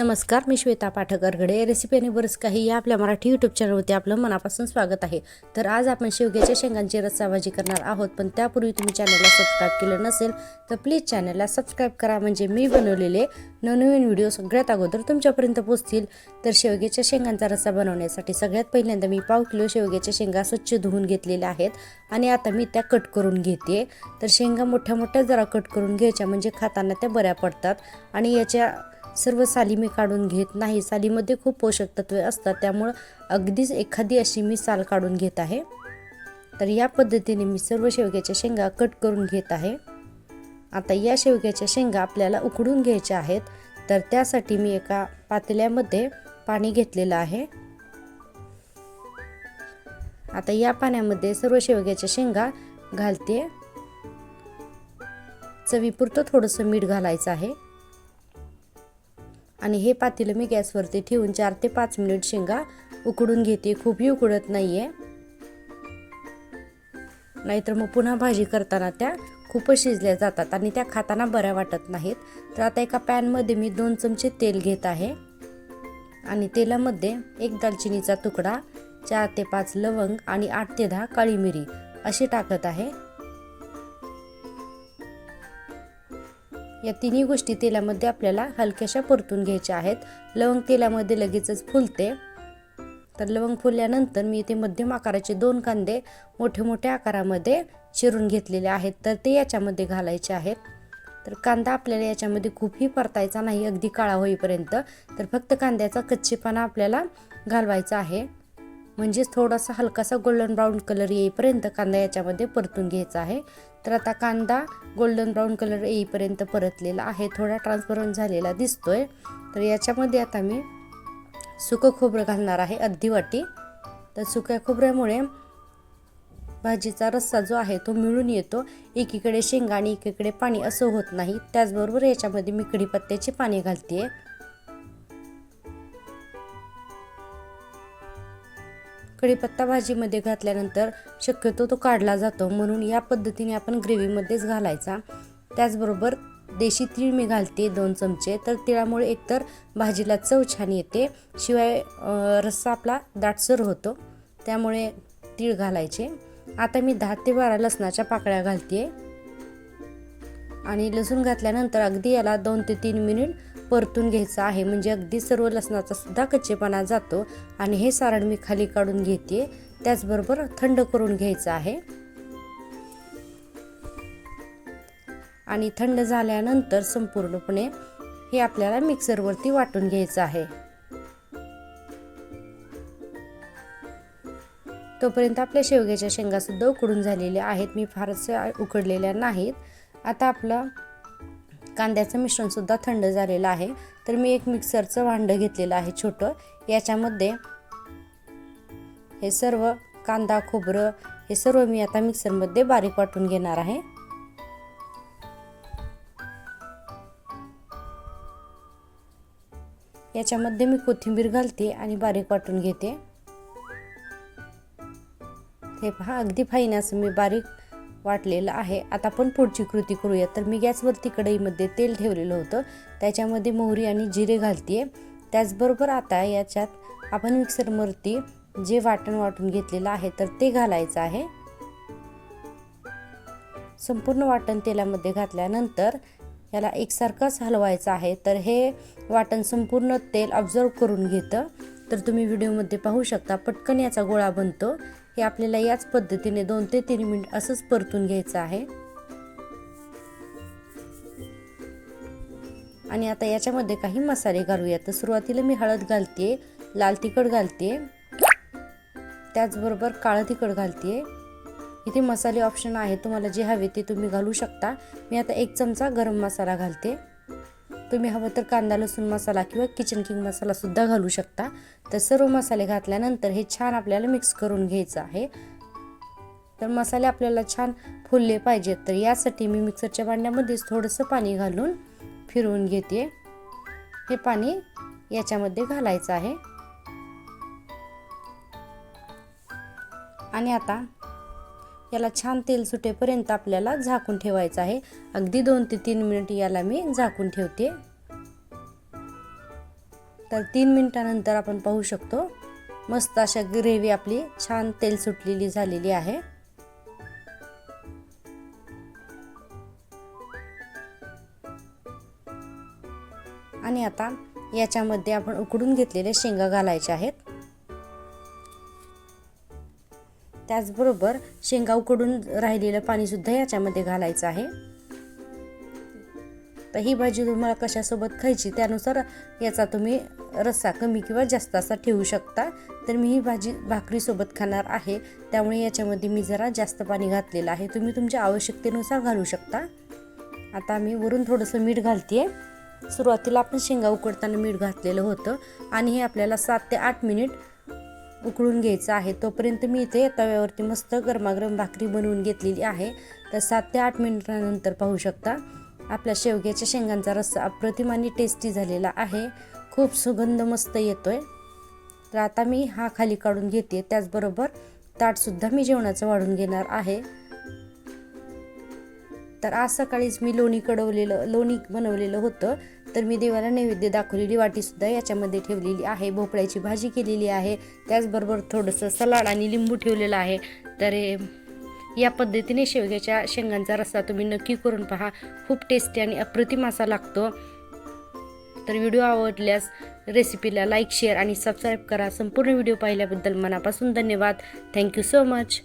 नमस्कार मी श्वेता पाठकरगडे. रेसिपी आणि बरंच काही या आपल्या मराठी यूट्यूब चॅनलवरती आपलं मनापासून स्वागत आहे. तर आज आपण शेवग्याच्या शेंगांची रस्सा भाजी करणार आहोत पण त्यापूर्वी तुम्ही चॅनलला सबस्क्राईब केलं नसेल तर प्लीज चॅनलला सबस्क्राईब करा. म्हणजे मी बनवलेले नवनवीन व्हिडिओ सगळ्यात अगोदर तुमच्यापर्यंत पोहोचतील. तर शेवग्याच्या शेंगांचा रस्सा बनवण्यासाठी सगळ्यात पहिल्यांदा मी पाव किलो शेवग्याच्या शेंगा स्वच्छ धुवून घेतलेल्या आहेत आणि आता मी त्या कट करून घेते. तर शेंगा मोठ्या मोठ्या जरा कट करून घ्यायच्या म्हणजे खाताना त्या बऱ्या पडतात. आणि याच्या सर्व साली मी काढून घेत नाही. सालीमध्ये खूप पोषक तत्वे असतात. त्यामुळं अगदीच एखादी अशी मी साल काढून घेत आहे. तर या पद्धतीने मी सर्व शेवग्याच्या शेंगा कट करून घेत आहे. आता या शेवग्याच्या शेंगा आपल्याला उकडून घ्यायच्या आहेत. तर त्यासाठी मी एका पातेल्यामध्ये पाणी घेतलेलं आहे. आता या पाण्यामध्ये सर्व शेवग्याच्या शेंगा घालते. चवीपुरतं थोडंसं मीठ घालायचं आहे. आणि हे पातेलं मी गॅसवरती ठेवून चार ते पाच मिनिट शेंगा उकडून घेते. खूपही उकडत नाही आहे नाहीतर मग पुन्हा भाजी करताना त्या खूपच शिजल्या जातात आणि त्या खाताना बऱ्या वाटत नाहीत. तर आता एका पॅनमध्ये मी दोन चमचे तेल घेत आहे. आणि तेलामध्ये एक दालचिनीचा तुकडा चार ते पाच लवंग आणि आठ ते दहा काळी मिरी अशी टाकत आहे. या तिन्ही गोष्टी तेलामध्ये आपल्याला हलक्याशा परतून घ्यायच्या आहेत. लवंग तेलामध्ये लगेचच फुलते. तर लवंग फुलल्यानंतर मी इथे मध्यम आकाराचे दोन कांदे मोठे मोठ्या आकारामध्ये चिरून घेतलेले आहेत. तर ते याच्यामध्ये घालायचे आहेत. तर कांदा आपल्याला याच्यामध्ये खूपही परतायचा नाही अगदी काळा होईपर्यंत. तर फक्त कांद्याचा कच्चेपणा आपल्याला घालवायचा आहे. म्हणजेच थोडासा हलकासा गोल्डन ब्राऊन कलर येईपर्यंत कांदा याच्यामध्ये परतून घ्यायचा आहे. तर आता कांदा गोल्डन ब्राऊन कलर येईपर्यंत परतलेला आहे. थोडा ट्रान्सपरंट झालेला दिसतोय. तर याच्यामध्ये आता मी सुकं खोबरं घालणार आहे अर्धी वाटी. तर सुक्या खोबऱ्यामुळे भाजीचा रस्सा जो आहे तो मिळून येतो. एकीकडे शेंगा आणि एकीकडे पाणी असं होत नाही. त्याचबरोबर याच्यामध्ये मी कढीपत्त्याची पाणी घालते आहे कढीपत्ता भाजीमध्ये घातल्यानंतर शक्यतो तो काढला जातो. म्हणून या पद्धतीने आपण ग्रेव्हीमध्येच घालायचा. त्याचबरोबर देशी तीळ मी घालते दोन चमचे. तर तिळामुळे एकतर भाजीला चव छान येते. शिवाय रस्सा आपला दाटसर होतो. त्यामुळे तीळ घालायचे. आता मी दहा ते बारा लसणाच्या पाकळ्या घालते. आणि लसूण घातल्यानंतर अगदी याला दोन ते तीन मिनिट परतून घ्यायचं आहे. म्हणजे अगदी सर्व लसणाचा सुद्धा कच्चेपणा जातो आणि हे सारण मी खाली काढून घेते त्याचबरोबर थंड करून घ्यायचं आहे. आणि थंड झाल्यानंतर संपूर्णपणे हे आपल्याला मिक्सरवरती वाटून घ्यायचं आहे. तोपर्यंत आपल्या शेवग्याच्या शेंगा सुद्धा उकडून झालेल्या आहेत. मी फारसे उकडलेल्या नाहीत. आता आपलं कांद्याचं मिश्रणसुद्धा थंड झालेलं आहे. तर मी एक मिक्सरचं भांडं घेतलेलं आहे छोटं. याच्यामध्ये हे सर्व कांदा खोबरं हे सर्व मी आता मिक्सरमध्ये बारीक वाटून घेणार आहे. याच्यामध्ये मी कोथिंबीर घालते आणि बारीक वाटून घेते. हे पहा अगदी फाईन असं मी बारीक वाटलेलं आहे. आता आपण पुढची कृती करूया. तर मी गॅसवरती कढईमध्ये तेल ठेवलेलं होतं. त्याच्यामध्ये मोहरी आणि जिरे घालते त्याचबरोबर आता याच्यात आपण मिक्सरवरती जे वाटण वाटून घेतलेलं आहे तर ते घालायचं आहे. संपूर्ण वाटण तेलामध्ये घातल्यानंतर याला एकसारखंच हलवायचं आहे. तर हे वाटण संपूर्ण तेल ऑब्झर्व करून घेतं. तर तुम्ही व्हिडिओमध्ये पाहू शकता पटकन याचा गोळा बनतो. हे आपल्याला याच पद्धतीने दोन ते तीन मिनिट असंच परतून घ्यायचं आहे. आणि आता याच्यामध्ये काही मसाले घालूया. तर सुरुवातीला मी हळद घालते लाल तिखट घालते त्याचबरोबर काळं तिखट घालते इथे मसाले ऑप्शन आहे तुम्हाला जे हवे ते तुम्ही घालू शकता. मी आता एक चमचा गरम मसाला घालते. तुम्ही हवं तर कांदा लसूण मसाला किंवा किचन किंग मसालासुद्धा घालू शकता. तर सर्व मसाले घातल्यानंतर हे छान आपल्याला मिक्स करून घ्यायचं आहे. तर मसाले आपल्याला छान फुलले पाहिजेत. तर यासाठी मी मिक्सरच्या भांड्यामध्येच थोडंसं पाणी घालून फिरवून घेते. हे पाणी याच्यामध्ये घालायचं आहे. आणि आता याला छान तेल सुटेपर्यंत आपल्याला झाकून ठेवायचं आहे. अगदी दोन ते तीन मिनिट याला मी झाकून ठेवते. तर तीन मिनटानंतर आपण पाहू शकतो मस्त अशा ग्रेव्ही आपली छान तेल सुटलेली झालेली आहे. आणि आता याच्यामध्ये आपण उकडून घेतलेले शेंगा घालायच्या आहेत. त्याचबरोबर शेंगा उकडून राहिलेलं पाणीसुद्धा याच्यामध्ये घालायचं आहे. तर ही भाजी तुम्हाला कशासोबत खायची त्यानुसार याचा तुम्ही रस्सा कमी किंवा जास्त असा ठेवू शकता. तर मी ही भाजी भाकरीसोबत खाणार आहे. त्यामुळे याच्यामध्ये मी जरा जास्त पाणी घातलेलं आहे. तुम्ही तुमच्या आवश्यकतेनुसार घालू शकता. आता मी वरून थोडंसं मीठ घालते सुरुवातीला आपण शेंगा उकडताना मीठ घातलेलं होतं आणि हे आपल्याला सात ते आठ मिनिट उकळून घ्यायचं आहे. तोपर्यंत मी इथे तव्यावरती मस्त गरमागरम भाकरी बनवून घेतलेली आहे. तर सात ते आठ मिनिटानंतर पाहू शकता आपल्या शेवग्याच्या शेंगांचा रस्सा अप्रतिम आणि टेस्टी झालेला आहे. खूप सुगंध मस्त येतोय. तर आता मी हा खाली काढून घेते. त्याचबरोबर ताटसुद्धा मी जेवणाचं वाढून घेणार आहे. तर आज सकाळीच मी लोणी कडवलेलं लोणी बनवलेलं होतं. तर मी देवाला नैवेद्य दाखवलेली वाटीसुद्धा याच्यामध्ये ठेवलेली आहे. भोपळ्याची भाजी केलेली आहे. त्याचबरोबर थोडंसं सलाड आणि लिंबू ठेवलेलं आहे. तर या पद्धतीने शेवग्याच्या शेंगांचा रस्सा तुम्ही नक्की करून पहा. खूप टेस्टी आणि अप्रतिम असा लागतो. तर व्हिडिओ आवडल्यास रेसिपीला लाईक शेअर आणि सबस्क्राईब करा. संपूर्ण व्हिडिओ पाहिल्याबद्दल मनापासून धन्यवाद. Thank you so much